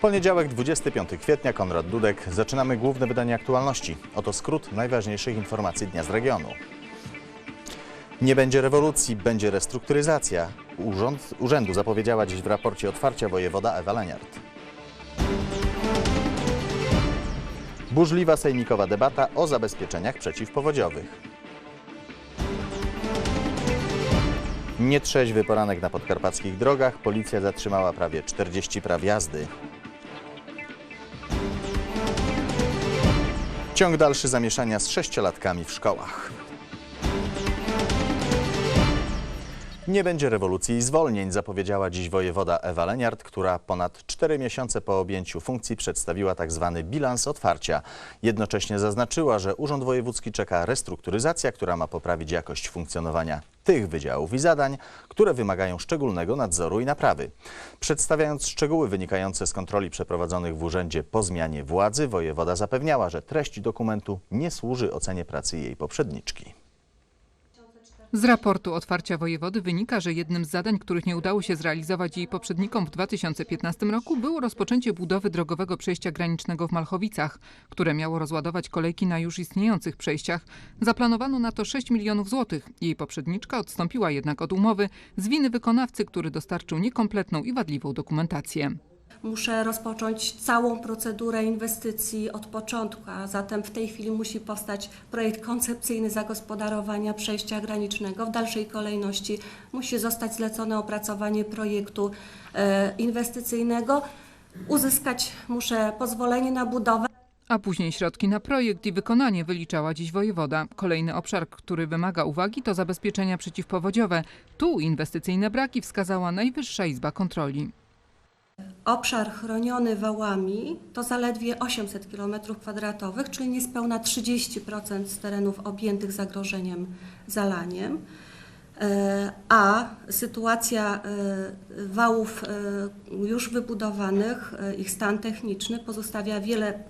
Poniedziałek, 25 kwietnia, Konrad Dudek. Zaczynamy główne wydanie aktualności. Oto skrót najważniejszych informacji dnia z regionu. Nie będzie rewolucji, będzie restrukturyzacja. Urząd, urzędu zapowiedziała dziś w raporcie otwarcia wojewoda Ewa Leniart. Burzliwa sejmikowa debata o zabezpieczeniach przeciwpowodziowych. Nietrzeźwy poranek na podkarpackich drogach. Policja zatrzymała prawie 40 praw jazdy. Ciąg dalszy zamieszania z sześciolatkami w szkołach. Nie będzie rewolucji i zwolnień, zapowiedziała dziś wojewoda Ewa Leniart, która ponad cztery miesiące po objęciu funkcji przedstawiła tzw. bilans otwarcia. Jednocześnie zaznaczyła, że Urząd Wojewódzki czeka restrukturyzacja, która ma poprawić jakość funkcjonowania tych wydziałów i zadań, które wymagają szczególnego nadzoru i naprawy. Przedstawiając szczegóły wynikające z kontroli przeprowadzonych w urzędzie po zmianie władzy, wojewoda zapewniała, że treść dokumentu nie służy ocenie pracy jej poprzedniczki. Z raportu otwarcia wojewody wynika, że jednym z zadań, których nie udało się zrealizować jej poprzednikom w 2015 roku, było rozpoczęcie budowy drogowego przejścia granicznego w Malchowicach, które miało rozładować kolejki na już istniejących przejściach. Zaplanowano na to 6 milionów złotych. Jej poprzedniczka odstąpiła jednak od umowy z winy wykonawcy, który dostarczył niekompletną i wadliwą dokumentację. Muszę rozpocząć całą procedurę inwestycji od początku, a zatem w tej chwili musi powstać projekt koncepcyjny zagospodarowania przejścia granicznego. W dalszej kolejności musi zostać zlecone opracowanie projektu e, inwestycyjnego. Uzyskać muszę pozwolenie na budowę. A później środki na projekt i wykonanie wyliczała dziś wojewoda. Kolejny obszar, który wymaga uwagi, to zabezpieczenia przeciwpowodziowe. Tu inwestycyjne braki wskazała Najwyższa Izba Kontroli. Obszar chroniony wałami to zaledwie 800 km2, czyli niespełna 30% z terenów objętych zagrożeniem zalaniem. E, A sytuacja e, wałów e, już wybudowanych, ich stan techniczny pozostawia wiele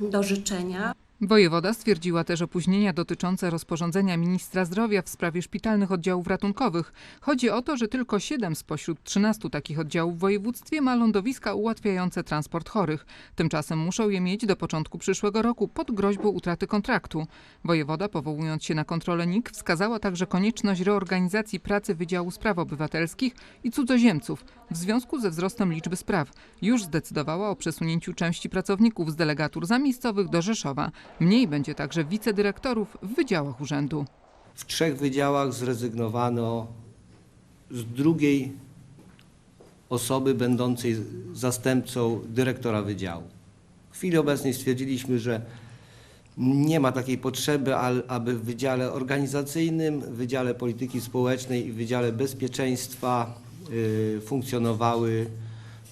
do życzenia. Wojewoda stwierdziła też opóźnienia dotyczące rozporządzenia ministra zdrowia w sprawie szpitalnych oddziałów ratunkowych. Chodzi o to, że tylko 7 spośród 13 takich oddziałów w województwie ma lądowiska ułatwiające transport chorych. Tymczasem muszą je mieć do początku przyszłego roku pod groźbą utraty kontraktu. Wojewoda, powołując się na kontrolę NIK, wskazała także konieczność reorganizacji pracy Wydziału Spraw Obywatelskich i Cudzoziemców w związku ze wzrostem liczby spraw. Już zdecydowała o przesunięciu części pracowników z delegatur zamiejscowych do Rzeszowa. Mniej będzie także wicedyrektorów w wydziałach urzędu. W trzech wydziałach zrezygnowano z drugiej osoby będącej zastępcą dyrektora wydziału. W chwili obecnej stwierdziliśmy, że nie ma takiej potrzeby, aby w Wydziale Organizacyjnym, Wydziale Polityki Społecznej i Wydziale Bezpieczeństwa y, funkcjonowały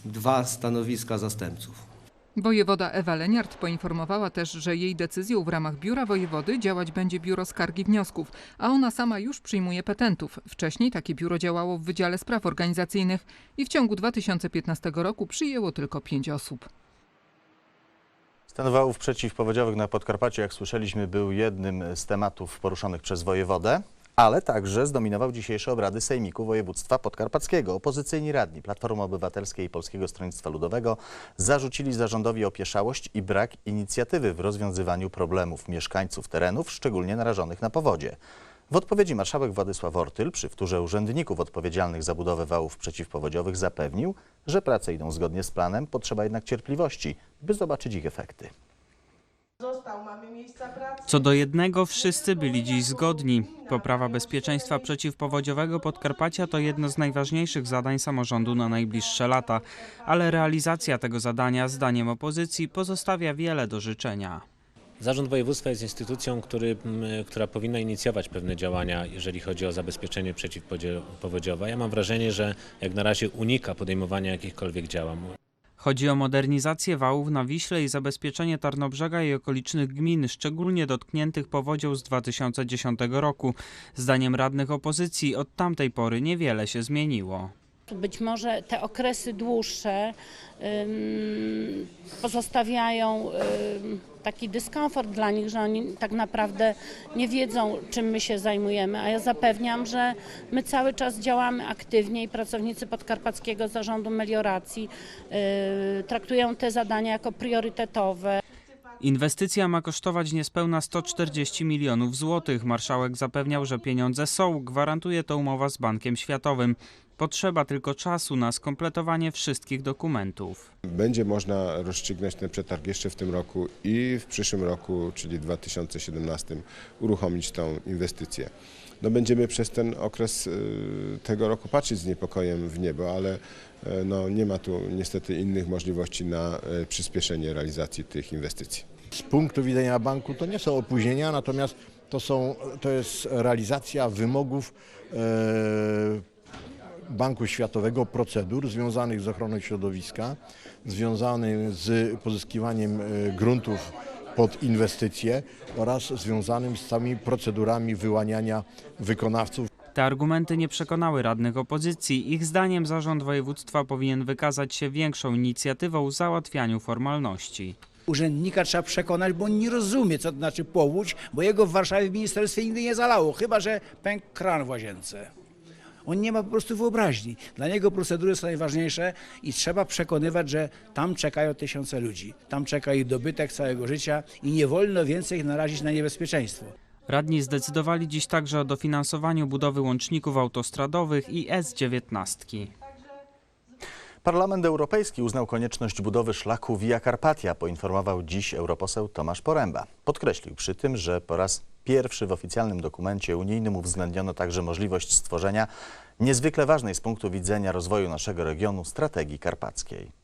dwa stanowiska zastępców. Wojewoda Ewa Leniart poinformowała też, że jej decyzją w ramach biura wojewody działać będzie biuro skargi wniosków, a ona sama już przyjmuje petentów. Wcześniej takie biuro działało w Wydziale Spraw Organizacyjnych i w ciągu 2015 roku przyjęło tylko pięć osób. Stan wałów przeciwpowodziowych na Podkarpaciu, jak słyszeliśmy, był jednym z tematów poruszonych przez wojewodę, ale także zdominował dzisiejsze obrady Sejmiku Województwa Podkarpackiego. Opozycyjni radni Platformy Obywatelskiej i Polskiego Stronnictwa Ludowego zarzucili zarządowi opieszałość i brak inicjatywy w rozwiązywaniu problemów mieszkańców terenów, szczególnie narażonych na powodzie. W odpowiedzi marszałek Władysław Ortyl przy wtórze urzędników odpowiedzialnych za budowę wałów przeciwpowodziowych zapewnił, że prace idą zgodnie z planem, potrzeba jednak cierpliwości, by zobaczyć ich efekty. Co do jednego wszyscy byli dziś zgodni. Poprawa bezpieczeństwa przeciwpowodziowego Podkarpacia to jedno z najważniejszych zadań samorządu na najbliższe lata, ale realizacja tego zadania zdaniem opozycji pozostawia wiele do życzenia. Zarząd Województwa jest instytucją, który, która powinna inicjować pewne działania, jeżeli chodzi o zabezpieczenie przeciwpowodziowe. Ja mam wrażenie, że jak na razie unika podejmowania jakichkolwiek działań. Chodzi o modernizację wałów na Wiśle i zabezpieczenie Tarnobrzega i okolicznych gmin, szczególnie dotkniętych powodzią z 2010 roku. Zdaniem radnych opozycji od tamtej pory niewiele się zmieniło. Być może te okresy dłuższe pozostawiają taki dyskomfort dla nich, że oni tak naprawdę nie wiedzą, czym my się zajmujemy. A ja zapewniam, że my cały czas działamy aktywnie i pracownicy Podkarpackiego Zarządu Melioracji y, traktują te zadania jako priorytetowe. Inwestycja ma kosztować niespełna 140 milionów złotych. Marszałek zapewniał, że pieniądze są, gwarantuje to umowa z Bankiem Światowym. Potrzeba tylko czasu na skompletowanie wszystkich dokumentów. Będzie można rozstrzygnąć ten przetarg jeszcze w tym roku i w przyszłym roku, czyli 2017, uruchomić tą inwestycję. No będziemy przez ten okres y, tego roku patrzeć z niepokojem w niebo, ale y, no, nie ma tu niestety innych możliwości na y, przyspieszenie realizacji tych inwestycji. Z punktu widzenia banku to nie są opóźnienia, natomiast to, są, to jest realizacja wymogów e, Banku Światowego, procedur związanych z ochroną środowiska, związanych z pozyskiwaniem e, gruntów pod inwestycje oraz związanym z całymi procedurami wyłaniania wykonawców. Te argumenty nie przekonały radnych opozycji. Ich zdaniem zarząd województwa powinien wykazać się większą inicjatywą w załatwianiu formalności. Urzędnika trzeba przekonać, bo on nie rozumie, co to znaczy powódź, bo jego w Warszawie w ministerstwie nigdy nie zalało, chyba że pękł kran w łazience. On nie ma po prostu wyobraźni. Dla niego procedury są najważniejsze i trzeba przekonywać, że tam czekają tysiące ludzi. Tam czeka ich dobytek całego życia i nie wolno więcej ich narazić na niebezpieczeństwo. Radni zdecydowali dziś także o dofinansowaniu budowy łączników autostradowych i S19. Parlament Europejski uznał konieczność budowy szlaku Via Carpatia, poinformował dziś europoseł Tomasz Poręba. Podkreślił przy tym, że po raz pierwszy w oficjalnym dokumencie unijnym uwzględniono także możliwość stworzenia niezwykle ważnej z punktu widzenia rozwoju naszego regionu strategii karpackiej.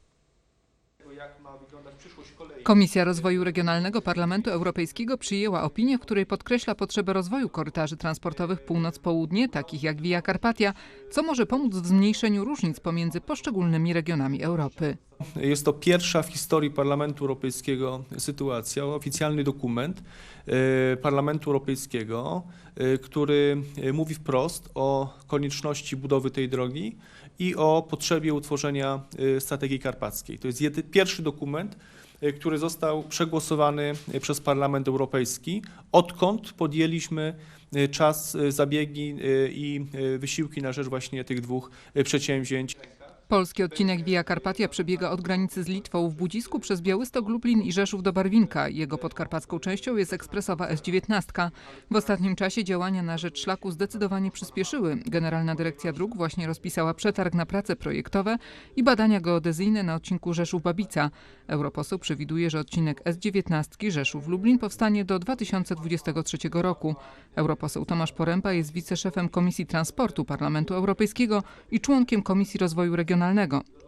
Komisja Rozwoju Regionalnego Parlamentu Europejskiego przyjęła opinię, w której podkreśla potrzebę rozwoju korytarzy transportowych północ-południe, takich jak Via Carpatia, co może pomóc w zmniejszeniu różnic pomiędzy poszczególnymi regionami Europy. Jest to pierwsza w historii Parlamentu Europejskiego sytuacja, oficjalny dokument e, Parlamentu Europejskiego, e, który e, mówi wprost o konieczności budowy tej drogi i o potrzebie utworzenia strategii karpackiej. To jest pierwszy dokument, który został przegłosowany e, przez Parlament Europejski, odkąd podjęliśmy e, czas, e, zabiegi e, i e, wysiłki na rzecz właśnie tych dwóch e, przedsięwzięć. Polski odcinek Via Carpatia przebiega od granicy z Litwą w Budzisku przez Białystok, Lublin i Rzeszów do Barwinka. Jego podkarpacką częścią jest ekspresowa S19. W ostatnim czasie działania na rzecz szlaku zdecydowanie przyspieszyły. Generalna Dyrekcja Dróg właśnie rozpisała przetarg na prace projektowe i badania geodezyjne na odcinku Rzeszów-Babica. Europoseł przewiduje, że odcinek S19 Rzeszów-Lublin powstanie do 2023 roku. Europoseł Tomasz Poręba jest wiceszefem Komisji Transportu Parlamentu Europejskiego i członkiem Komisji Rozwoju Regionalnego.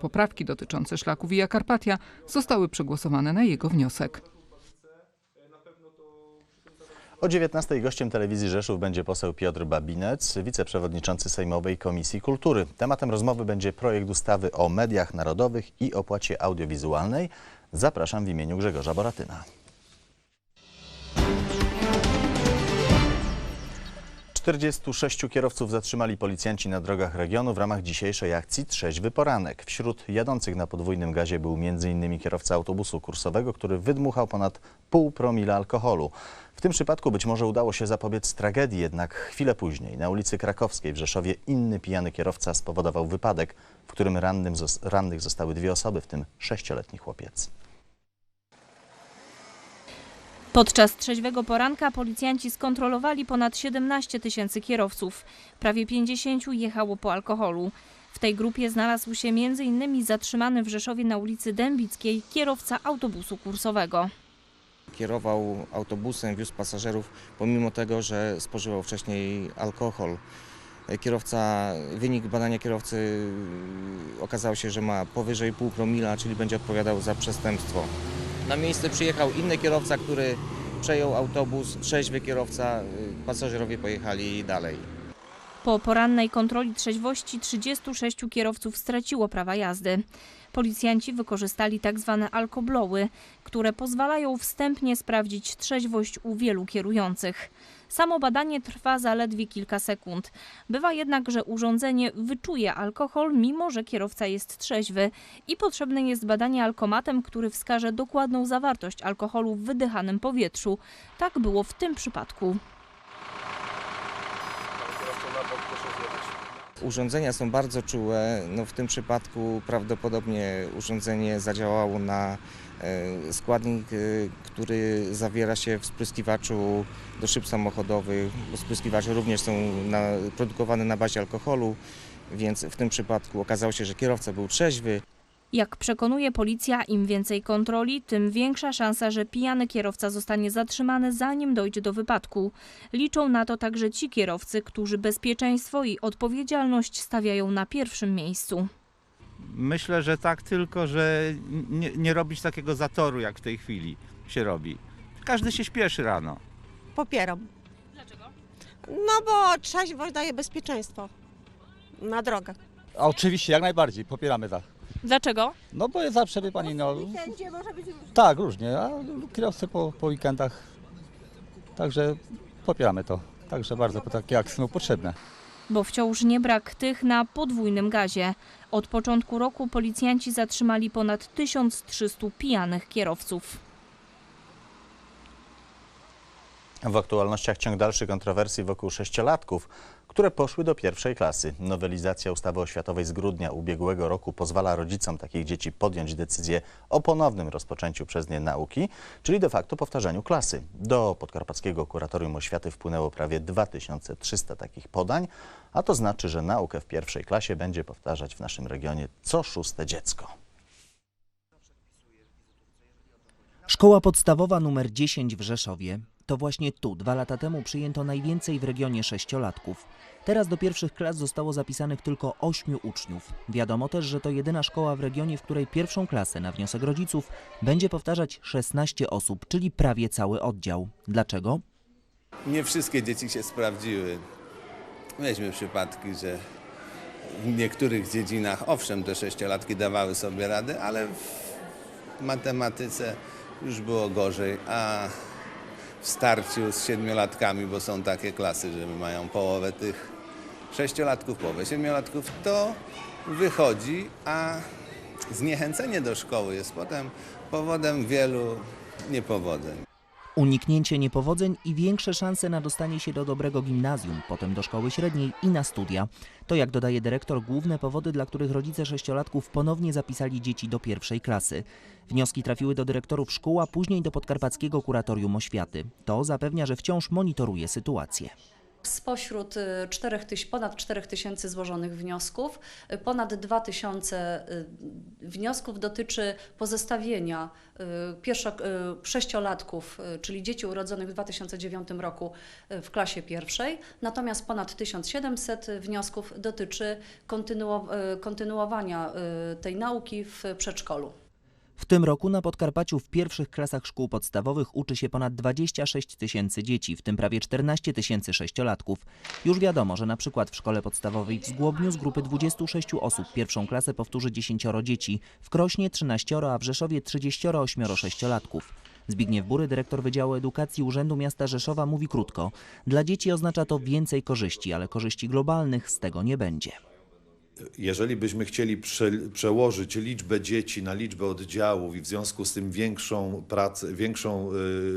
Poprawki dotyczące szlaku Via Carpatia zostały przegłosowane na jego wniosek. O 19 gościem telewizji Rzeszów będzie poseł Piotr Babinec, wiceprzewodniczący Sejmowej Komisji Kultury. Tematem rozmowy będzie projekt ustawy o mediach narodowych i opłacie audiowizualnej. Zapraszam w imieniu Grzegorza Boratyna. 46 kierowców zatrzymali policjanci na drogach regionu w ramach dzisiejszej akcji Trzeźwy Poranek. Wśród jadących na podwójnym gazie był m.in. kierowca autobusu kursowego, który wydmuchał ponad pół promila alkoholu. W tym przypadku być może udało się zapobiec tragedii, jednak chwilę później na ulicy Krakowskiej w Rzeszowie inny pijany kierowca spowodował wypadek, w którym rannych zostały dwie osoby, w tym sześcioletni chłopiec. Podczas trzeźwego poranka policjanci skontrolowali ponad 17 tysięcy kierowców. Prawie 50 jechało po alkoholu. W tej grupie znalazł się m.in. zatrzymany w Rzeszowie na ulicy Dębickiej kierowca autobusu kursowego. Kierował autobusem, wiózł pasażerów, pomimo tego, że spożywał wcześniej alkohol. Kierowca, wynik badania kierowcy okazał się, że ma powyżej pół promila, czyli będzie odpowiadał za przestępstwo. Na miejsce przyjechał inny kierowca, który przejął autobus, trzeźwy kierowca, pasażerowie pojechali dalej. Po porannej kontroli trzeźwości 36 kierowców straciło prawa jazdy. Policjanci wykorzystali tzw. alkobloły, które pozwalają wstępnie sprawdzić trzeźwość u wielu kierujących. Samo badanie trwa zaledwie kilka sekund. Bywa jednak, że urządzenie wyczuje alkohol, mimo że kierowca jest trzeźwy i potrzebne jest badanie alkomatem, który wskaże dokładną zawartość alkoholu w wydychanym powietrzu. Tak było w tym przypadku. Urządzenia są bardzo czułe. No w tym przypadku prawdopodobnie urządzenie zadziałało na e, składnik, e, który zawiera się w spryskiwaczu do szyb samochodowych. Spryskiwacze również są na, produkowane na bazie alkoholu, więc w tym przypadku okazało się, że kierowca był trzeźwy. Jak przekonuje policja, im więcej kontroli, tym większa szansa, że pijany kierowca zostanie zatrzymany, zanim dojdzie do wypadku. Liczą na to także ci kierowcy, którzy bezpieczeństwo i odpowiedzialność stawiają na pierwszym miejscu. Myślę, że tak, tylko że nie, nie robić takiego zatoru, jak w tej chwili się robi. Każdy się śpieszy rano. Popieram. Dlaczego? No bo trzeźwość daje bezpieczeństwo na drogę. Oczywiście, jak najbardziej, popieramy tak. Dlaczego? No bo zawsze, wie pani, no... weekendzie może być Tak, różnie, a kierowcy po, po weekendach, także popieramy to. Także bardzo takie akcje są potrzebne. Bo wciąż nie brak tych na podwójnym gazie. Od początku roku policjanci zatrzymali ponad 1300 pijanych kierowców. W aktualnościach ciąg dalszych kontrowersji wokół sześciolatków, które poszły do pierwszej klasy. Nowelizacja ustawy oświatowej z grudnia ubiegłego roku pozwala rodzicom takich dzieci podjąć decyzję o ponownym rozpoczęciu przez nie nauki, czyli de facto powtarzaniu klasy. Do Podkarpackiego Kuratorium Oświaty wpłynęło prawie 2300 takich podań, a to znaczy, że naukę w pierwszej klasie będzie powtarzać w naszym regionie co szóste dziecko. Szkoła podstawowa numer 10 w Rzeszowie. To właśnie tu dwa lata temu przyjęto najwięcej w regionie sześciolatków. Teraz do pierwszych klas zostało zapisanych tylko ośmiu uczniów. Wiadomo też, że to jedyna szkoła w regionie, w której pierwszą klasę na wniosek rodziców będzie powtarzać 16 osób, czyli prawie cały oddział. Dlaczego? Nie wszystkie dzieci się sprawdziły. Weźmy przypadki, że w niektórych dziedzinach, owszem, te sześciolatki dawały sobie radę, ale w matematyce już było gorzej, a w starciu z siedmiolatkami, bo są takie klasy, że mają połowę tych sześciolatków, połowę siedmiolatków, to wychodzi, a zniechęcenie do szkoły jest potem powodem wielu niepowodzeń. Uniknięcie niepowodzeń i większe szanse na dostanie się do dobrego gimnazjum, potem do szkoły średniej i na studia. To, jak dodaje dyrektor, główne powody, dla których rodzice sześciolatków ponownie zapisali dzieci do pierwszej klasy. Wnioski trafiły do dyrektorów szkół, a później do Podkarpackiego Kuratorium Oświaty. To zapewnia, że wciąż monitoruje sytuację. Spośród y, 4 tyś- ponad 4 tysięcy złożonych wniosków, y, ponad 2 tysiące y, wniosków dotyczy pozestawienia y, pierwszo- y, sześciolatków, y, czyli dzieci urodzonych w 2009 roku y, w klasie pierwszej, natomiast ponad 1700 wniosków dotyczy kontynuo- y, kontynuowania y, tej nauki w przedszkolu. W tym roku na Podkarpaciu w pierwszych klasach szkół podstawowych uczy się ponad 26 tysięcy dzieci, w tym prawie 14 tysięcy sześciolatków. Już wiadomo, że na przykład w szkole podstawowej w Zgłobniu z grupy 26 osób pierwszą klasę powtórzy 10 dzieci, w Krośnie 13, a w Rzeszowie 38 sześciolatków. Zbigniew Bury, dyrektor Wydziału Edukacji Urzędu Miasta Rzeszowa, mówi krótko. Dla dzieci oznacza to więcej korzyści, ale korzyści globalnych z tego nie będzie. Jeżeli byśmy chcieli prze, przełożyć liczbę dzieci na liczbę oddziałów i w związku z tym większą, pracę, większą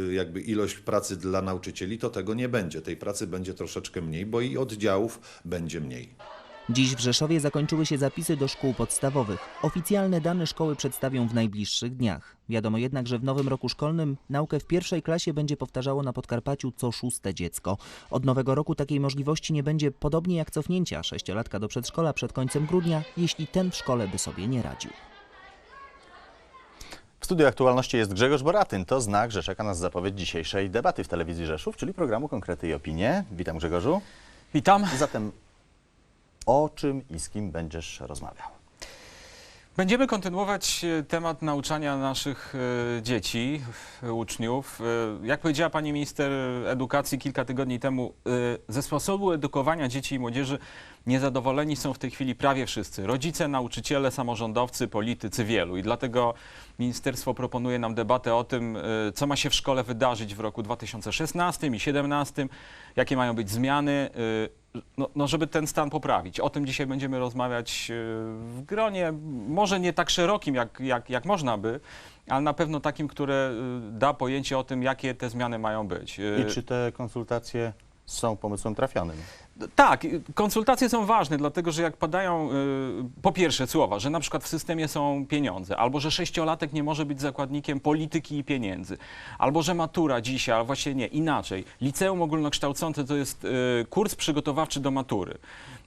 y, jakby ilość pracy dla nauczycieli, to tego nie będzie. Tej pracy będzie troszeczkę mniej, bo i oddziałów będzie mniej. Dziś w Rzeszowie zakończyły się zapisy do szkół podstawowych. Oficjalne dane szkoły przedstawią w najbliższych dniach. Wiadomo jednak, że w nowym roku szkolnym naukę w pierwszej klasie będzie powtarzało na Podkarpaciu co szóste dziecko. Od nowego roku takiej możliwości nie będzie, podobnie jak cofnięcia sześciolatka do przedszkola przed końcem grudnia, jeśli ten w szkole by sobie nie radził. W studiu aktualności jest Grzegorz Boratyn. To znak, że czeka nas zapowiedź dzisiejszej debaty w telewizji Rzeszów, czyli programu Konkrety i Opinie. Witam Grzegorzu. Witam. Zatem o czym i z kim będziesz rozmawiał? Będziemy kontynuować e, temat nauczania naszych e, dzieci, e, uczniów. Jak powiedziała pani minister edukacji kilka tygodni temu, ze sposobu edukowania dzieci i młodzieży niezadowoleni są w tej chwili prawie wszyscy. Rodzice, nauczyciele, samorządowcy, politycy, wielu. I dlatego ministerstwo proponuje nam debatę o tym, e, co ma się w szkole wydarzyć w roku 2016 i 2017, jakie mają być zmiany. e, no, no, żeby ten stan poprawić. O tym dzisiaj będziemy rozmawiać e, w gronie, może nie tak szerokim, jak, jak, jak można by, ale na pewno takim, które da pojęcie o tym, jakie te zmiany mają być. I czy te konsultacje są pomysłem trafionym? tak, konsultacje są ważne, dlatego że jak padają y, po pierwsze słowa, że na przykład w systemie są pieniądze, albo że sześciolatek nie może być zakładnikiem polityki i pieniędzy, albo że matura dzisiaj, ale właśnie nie, inaczej. Liceum ogólnokształcące to jest y, kurs przygotowawczy do matury.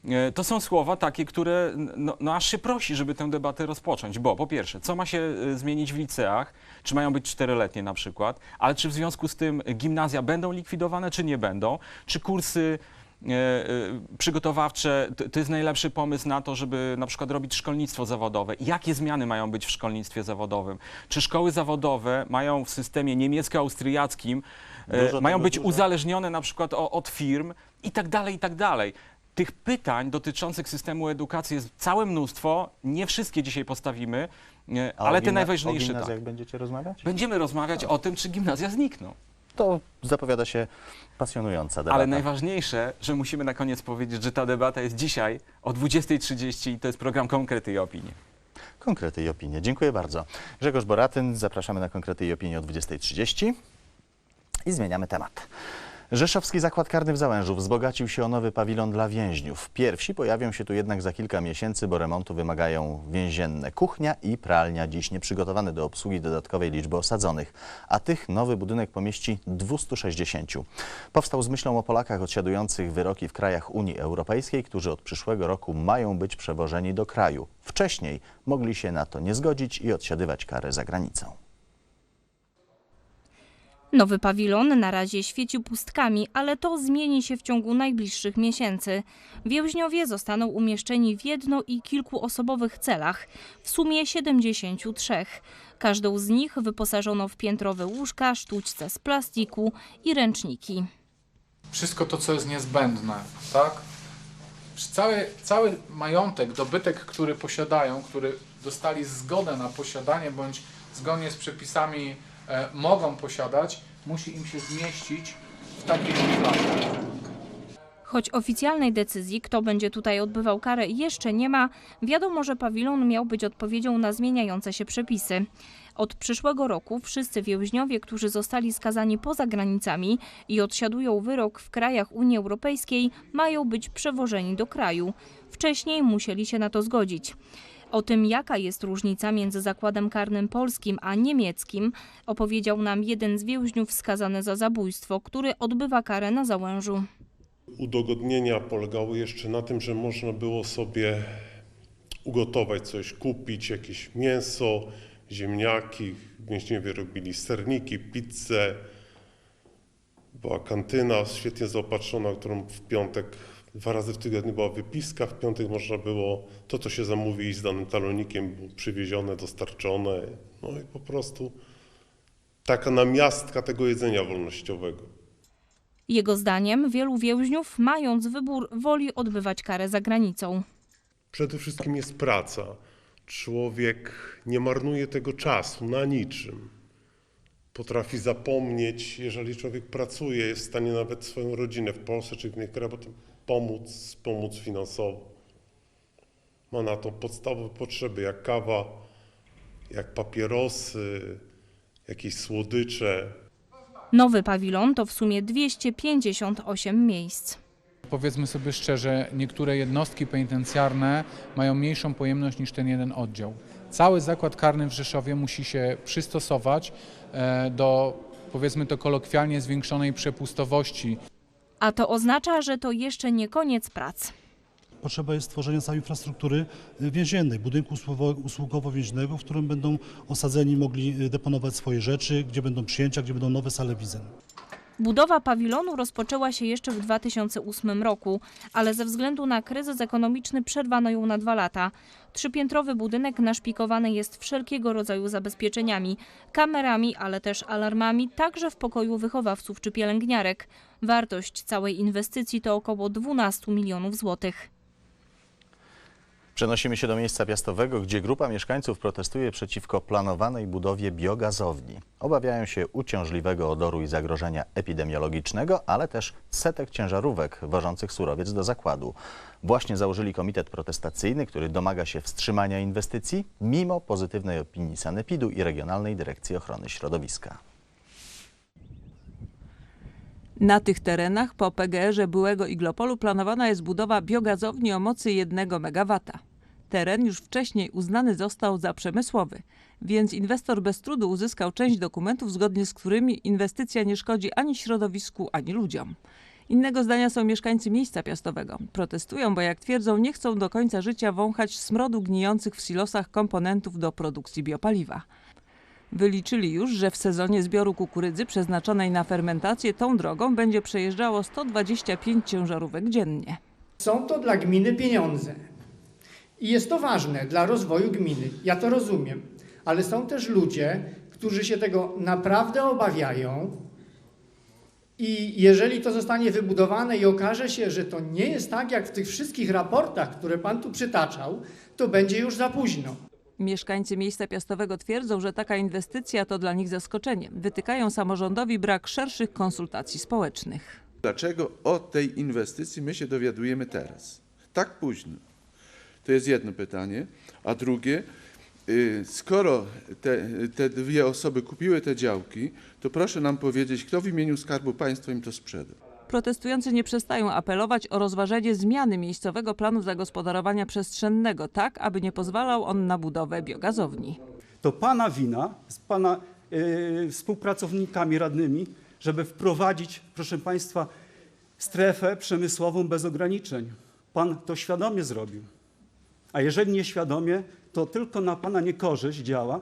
Y, To są słowa takie, które no, no aż się prosi, żeby tę debatę rozpocząć, bo po pierwsze, co ma się y, zmienić w liceach, czy mają być czteroletnie na przykład, ale czy w związku z tym gimnazja będą likwidowane, czy nie będą, czy kursy e, e, przygotowawcze to, jest najlepszy pomysł na to, żeby na przykład robić szkolnictwo zawodowe. Jakie zmiany mają być w szkolnictwie zawodowym? Czy szkoły zawodowe mają w systemie niemiecko-austriackim, e, mają być dużo. uzależnione na przykład od firm i tak dalej, i tak dalej. Tych pytań dotyczących systemu edukacji jest całe mnóstwo. Nie wszystkie dzisiaj postawimy, e, o ale te gimna- najważniejsze. O tak. gimnazjach będziecie rozmawiać? Będziemy rozmawiać o tym, czy gimnazja znikną. To zapowiada się pasjonująca debata. Ale najważniejsze, że musimy na koniec powiedzieć, że ta debata jest dzisiaj o 20.30 i to jest program Konkrety i Opinie. Konkrety i opinie. Dziękuję bardzo. Grzegorz Boratyn, zapraszamy na Konkrety i opinie o 20.30 i zmieniamy temat. Rzeszowski Zakład Karny w Załężu wzbogacił się o nowy pawilon dla więźniów. Pierwsi pojawią się tu jednak za kilka miesięcy, bo remontu wymagają więzienne kuchnia i pralnia, dziś nieprzygotowane do obsługi dodatkowej liczby osadzonych, a tych nowy budynek pomieści 260. Powstał z myślą o Polakach odsiadujących wyroki w krajach Unii Europejskiej, którzy od przyszłego roku mają być przewożeni do kraju. Wcześniej mogli się na to nie zgodzić i odsiadywać karę za granicą. Nowy pawilon na razie świeci pustkami, ale to zmieni się w ciągu najbliższych miesięcy. Więźniowie zostaną umieszczeni w jedno i kilkuosobowych celach, w sumie 73. Każdą z nich wyposażono w piętrowe łóżka, sztućce z plastiku i ręczniki. wszystko to, co jest niezbędne, tak? Cały, cały majątek, dobytek, który posiadają, który dostali zgodę na posiadanie bądź zgodnie z przepisami mogą posiadać, musi im się zmieścić w takiej szufladzie. Choć oficjalnej decyzji, kto będzie tutaj odbywał karę, jeszcze nie ma, wiadomo, że pawilon miał być odpowiedzią na zmieniające się przepisy. Od przyszłego roku wszyscy więźniowie, którzy zostali skazani poza granicami i odsiadują wyrok w krajach Unii Europejskiej, mają być przewożeni do kraju. Wcześniej musieli się na to zgodzić. O tym, jaka jest różnica między zakładem karnym polskim a niemieckim, opowiedział nam jeden z więźniów skazany za zabójstwo, który odbywa karę na Załężu. Udogodnienia polegały jeszcze na tym, że można było sobie ugotować coś, kupić jakieś mięso, ziemniaki. Więźniowie robili serniki, pizzę. Była kantyna świetnie zaopatrzona, którą w piątek dwa razy w tygodniu była wypiska. W piątek można było to, co się zamówi z danym talonikiem, było przywiezione, dostarczone. No i po prostu taka namiastka tego jedzenia wolnościowego. Jego zdaniem wielu więźniów, mając wybór, woli odbywać karę za granicą. Przede wszystkim jest praca. Człowiek nie marnuje tego czasu na niczym. Potrafi zapomnieć, jeżeli człowiek pracuje, jest w stanie nawet swoją rodzinę w Polsce czy w innych krajach pomóc, pomóc finansowo. Ma na to podstawowe potrzeby, jak kawa, jak papierosy, jakieś słodycze, Nowy pawilon to w sumie 258 miejsc. Powiedzmy sobie szczerze, niektóre jednostki penitencjarne mają mniejszą pojemność niż ten jeden oddział. Cały zakład karny w Rzeszowie musi się przystosować e, do, powiedzmy to kolokwialnie, zwiększonej przepustowości. A to oznacza, że to jeszcze nie koniec prac. Potrzeba jest stworzenia całej infrastruktury y, więziennej, budynku usługo- usługowo-więźnego, w którym będą osadzeni mogli y, deponować swoje rzeczy, gdzie będą przyjęcia, gdzie będą nowe sale wizyt. Budowa pawilonu rozpoczęła się jeszcze w 2008 roku, ale ze względu na kryzys ekonomiczny przerwano ją na dwa lata. Trzypiętrowy budynek naszpikowany jest wszelkiego rodzaju zabezpieczeniami, kamerami, ale też alarmami, także w pokoju wychowawców czy pielęgniarek. Wartość całej inwestycji to około 12 milionów złotych. Przenosimy się do miejsca piastowego, gdzie grupa mieszkańców protestuje przeciwko planowanej budowie biogazowni. Obawiają się uciążliwego odoru i zagrożenia epidemiologicznego, ale też setek ciężarówek wożących surowiec do zakładu. Właśnie założyli komitet protestacyjny, który domaga się wstrzymania inwestycji, mimo pozytywnej opinii Sanepidu i Regionalnej Dyrekcji Ochrony Środowiska. Na tych terenach po PGR-ze byłego Iglopolu planowana jest budowa biogazowni o mocy 1 MW. Teren już wcześniej uznany został za przemysłowy, więc inwestor bez trudu uzyskał część dokumentów, zgodnie z którymi inwestycja nie szkodzi ani środowisku, ani ludziom. Innego zdania są mieszkańcy miejsca piastowego. Protestują, bo jak twierdzą, nie chcą do końca życia wąchać smrodu gnijących w silosach komponentów do produkcji biopaliwa. Wyliczyli już, że w sezonie zbioru kukurydzy przeznaczonej na fermentację tą drogą będzie przejeżdżało 125 ciężarówek dziennie. Są to dla gminy pieniądze. I jest to ważne dla rozwoju gminy. Ja to rozumiem. Ale są też ludzie, którzy się tego naprawdę obawiają. I jeżeli to zostanie wybudowane i okaże się, że to nie jest tak, jak w tych wszystkich raportach, które pan tu przytaczał, to będzie już za późno. Mieszkańcy miejsca piastowego twierdzą, że taka inwestycja to dla nich zaskoczenie. Wytykają samorządowi brak szerszych konsultacji społecznych. Dlaczego o tej inwestycji my się dowiadujemy teraz? Tak późno. To jest jedno pytanie. A drugie, y, skoro te, te dwie osoby kupiły te działki, to proszę nam powiedzieć, kto w imieniu Skarbu Państwa im to sprzedał. Protestujący nie przestają apelować o rozważenie zmiany miejscowego planu zagospodarowania przestrzennego, tak aby nie pozwalał on na budowę biogazowni. To pana wina z pana y, współpracownikami radnymi, żeby wprowadzić, proszę państwa, strefę przemysłową bez ograniczeń. Pan to świadomie zrobił. A jeżeli nieświadomie, to tylko na pana niekorzyść działa,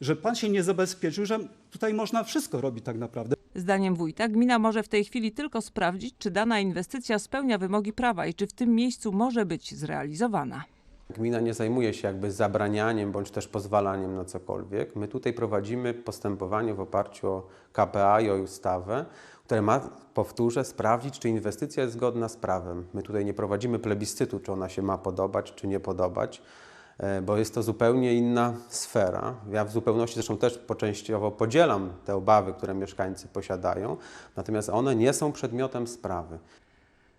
że pan się nie zabezpieczył, że tutaj można wszystko robić tak naprawdę. Zdaniem wójta gmina może w tej chwili tylko sprawdzić, czy dana inwestycja spełnia wymogi prawa i czy w tym miejscu może być zrealizowana. Gmina nie zajmuje się jakby zabranianiem bądź też pozwalaniem na cokolwiek. My tutaj prowadzimy postępowanie w oparciu o KPA i o ustawę, które ma, powtórzę, sprawdzić, czy inwestycja jest zgodna z prawem. My tutaj nie prowadzimy plebiscytu, czy ona się ma podobać, czy nie podobać, e, bo jest to zupełnie inna sfera. Ja w zupełności zresztą też częściowo podzielam te obawy, które mieszkańcy posiadają, natomiast one nie są przedmiotem sprawy.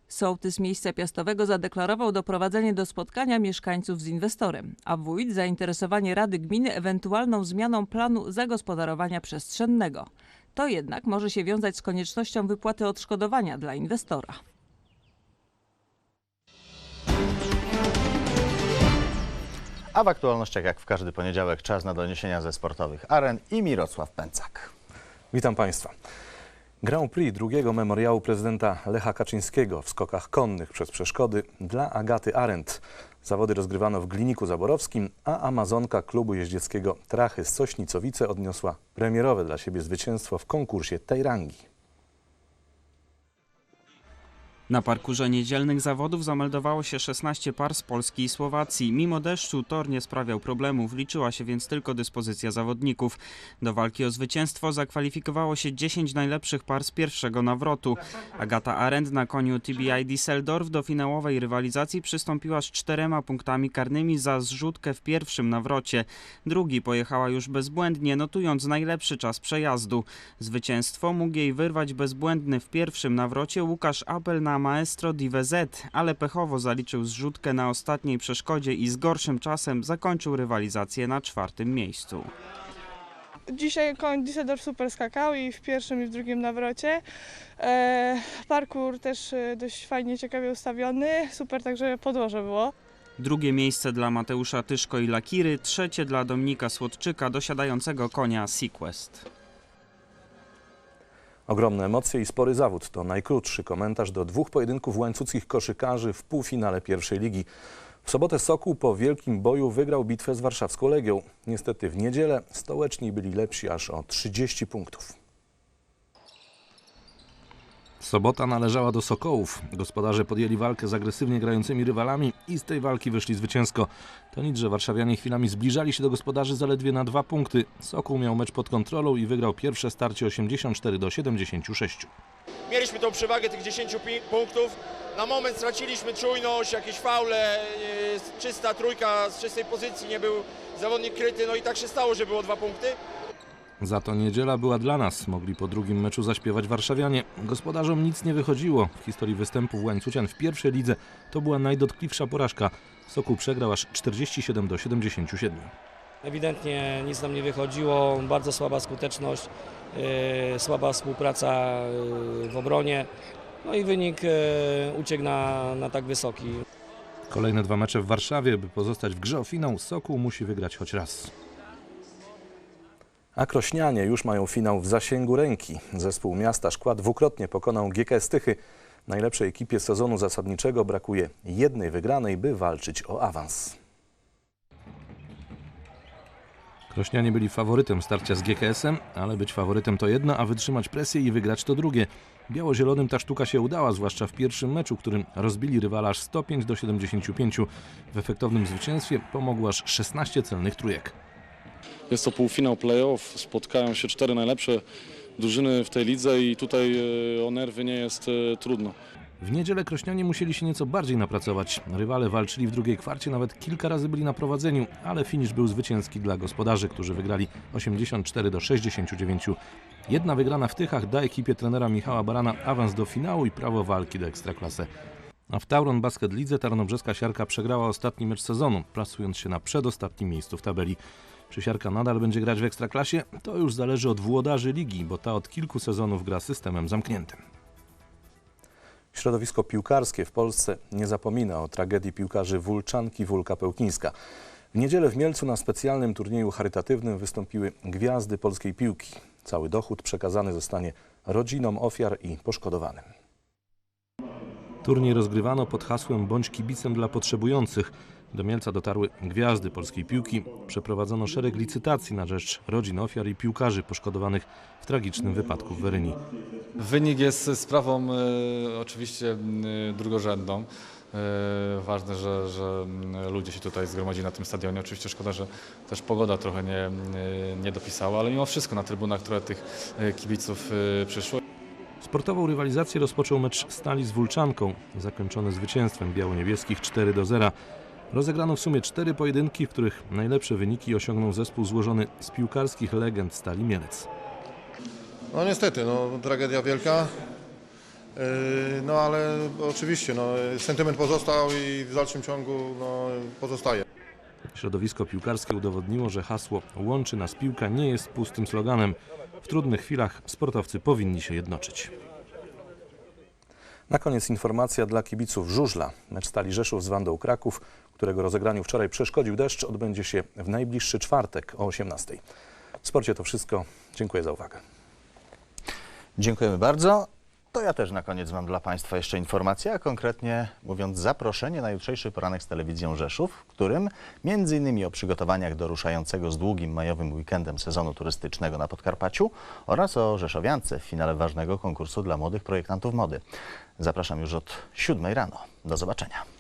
Sołtys miejsca piastowego zadeklarował doprowadzenie do spotkania mieszkańców z inwestorem, a wójt zainteresowanie Rady Gminy ewentualną zmianą planu zagospodarowania przestrzennego. To jednak może się wiązać z koniecznością wypłaty odszkodowania dla inwestora. A w aktualnościach, jak w każdy poniedziałek, czas na doniesienia ze sportowych aren i Mirosław Pęcak. Witam Państwa. Grand Prix drugiego memoriału prezydenta Lecha Kaczyńskiego w skokach konnych przez przeszkody dla Agaty Arendt. Zawody rozgrywano w Gliniku Zaborowskim, a Amazonka klubu jeździeckiego Trachy z Sośnicowice odniosła premierowe dla siebie zwycięstwo w konkursie tej rangi. Na parkurze niedzielnych zawodów zameldowało się 16 par z Polski i Słowacji. Mimo deszczu tor nie sprawiał problemów, liczyła się więc tylko dyspozycja zawodników. Do walki o zwycięstwo zakwalifikowało się 10 najlepszych par z pierwszego nawrotu. Agata Arendt na koniu TBI Düsseldorf do finałowej rywalizacji przystąpiła z czterema punktami karnymi za zrzutkę w pierwszym nawrocie. Drugi pojechała już bezbłędnie, notując najlepszy czas przejazdu. Zwycięstwo mógł jej wyrwać bezbłędny w pierwszym nawrocie Łukasz Apel na Maestro DVZ, ale pechowo zaliczył zrzutkę na ostatniej przeszkodzie i z gorszym czasem zakończył rywalizację na czwartym miejscu. Dzisiaj koń Düsseldorf super skakał i w pierwszym i w drugim nawrocie. E, parkour też e, dość fajnie, ciekawie ustawiony, super także podłoże było. Drugie miejsce dla Mateusza Tyszko i Lakiry, trzecie dla Dominika Słodczyka dosiadającego konia Sequest. Ogromne emocje i spory zawód to najkrótszy komentarz do dwóch pojedynków łańcuckich koszykarzy w półfinale pierwszej ligi. W sobotę Sokół po wielkim boju wygrał bitwę z warszawską Legią. Niestety w niedzielę stołeczni byli lepsi aż o 30 punktów. Sobota należała do Sokołów. Gospodarze podjęli walkę z agresywnie grającymi rywalami i z tej walki wyszli zwycięsko. To nic, że warszawianie chwilami zbliżali się do gospodarzy zaledwie na dwa punkty. Sokół miał mecz pod kontrolą i wygrał pierwsze starcie 84 do 76. Mieliśmy tą przewagę tych 10 pi- punktów. Na moment straciliśmy czujność, jakieś faule, e, czysta trójka z czystej pozycji, nie był zawodnik kryty, no i tak się stało, że było dwa punkty. Za to niedziela była dla nas. Mogli po drugim meczu zaśpiewać warszawianie. Gospodarzom nic nie wychodziło. W historii występów Łańcucian w pierwszej lidze to była najdotkliwsza porażka. Sokół przegrał aż 47 do 77. Ewidentnie nic nam nie wychodziło, bardzo słaba skuteczność, e, słaba współpraca e, w obronie, no i wynik e, uciekł na, na tak wysoki. Kolejne dwa mecze w Warszawie, by pozostać w grze o finał, Sokół musi wygrać choć raz. A Krośnianie już mają finał w zasięgu ręki. Zespół miasta Szkła dwukrotnie pokonał GKS Tychy. Najlepszej ekipie sezonu zasadniczego brakuje jednej wygranej, by walczyć o awans. Krośnianie byli faworytem starcia z GKS-em, ale być faworytem to jedno, a wytrzymać presję i wygrać to drugie. Biało-zielonym ta sztuka się udała, zwłaszcza w pierwszym meczu, którym rozbili rywala aż 105 do 75. W efektownym zwycięstwie pomogło aż 16 celnych trójek. Jest to półfinał playoff, spotkają się cztery najlepsze drużyny w tej lidze i tutaj e, o nerwy nie jest e, trudno. W niedzielę Krośnianie musieli się nieco bardziej napracować. Rywale walczyli w drugiej kwarcie, nawet kilka razy byli na prowadzeniu, ale finisz był zwycięski dla gospodarzy, którzy wygrali 84 do 69. Jedna wygrana w Tychach da ekipie trenera Michała Barana awans do finału i prawo walki do Ekstraklasy. A w Tauron Basket Lidze Tarnobrzeska Siarka przegrała ostatni mecz sezonu, plasując się na przedostatnim miejscu w tabeli. Czy Siarka nadal będzie grać w Ekstraklasie? To już zależy od włodarzy ligi, bo ta od kilku sezonów gra systemem zamkniętym. Środowisko piłkarskie w Polsce nie zapomina o tragedii piłkarzy Wulczanki Wólka Pełkińska. W niedzielę w Mielcu na specjalnym turnieju charytatywnym wystąpiły gwiazdy polskiej piłki. Cały dochód przekazany zostanie rodzinom ofiar i poszkodowanym. Turniej rozgrywano pod hasłem Bądź kibicem dla potrzebujących. Do Mielca dotarły gwiazdy polskiej piłki. Przeprowadzono szereg licytacji na rzecz rodzin ofiar i piłkarzy poszkodowanych w tragicznym wypadku w Weryni. Wynik jest sprawą e, oczywiście e, drugorzędną. E, ważne, że, że ludzie się tutaj zgromadzili na tym stadionie. Oczywiście szkoda, że też pogoda trochę nie, nie dopisała, ale mimo wszystko na trybunach trochę tych kibiców przyszło. Sportową rywalizację rozpoczął mecz Stali z Wulczanką, zakończony zwycięstwem biało-niebieskich 4 do 0. Rozegrano w sumie cztery pojedynki, w których najlepsze wyniki osiągnął zespół złożony z piłkarskich legend Stali Mielec. No niestety, no, tragedia wielka. Yy, No ale oczywiście, no, sentyment pozostał i w dalszym ciągu no, pozostaje. Środowisko piłkarskie udowodniło, że hasło Łączy nas piłka nie jest pustym sloganem. W trudnych chwilach sportowcy powinni się jednoczyć. Na koniec informacja dla kibiców żużla. Mecz Stali Rzeszów z Wandą Kraków, którego rozegraniu wczoraj przeszkodził deszcz, odbędzie się w najbliższy czwartek o 18. W sporcie to wszystko. Dziękuję za uwagę. Dziękujemy bardzo. To ja też na koniec mam dla Państwa jeszcze informację, a konkretnie mówiąc zaproszenie na jutrzejszy poranek z telewizją Rzeszów, w którym między innymi o przygotowaniach do ruszającego z długim majowym weekendem sezonu turystycznego na Podkarpaciu oraz o Rzeszowiance w finale ważnego konkursu dla młodych projektantów mody. Zapraszam już od 7 rano. Do zobaczenia.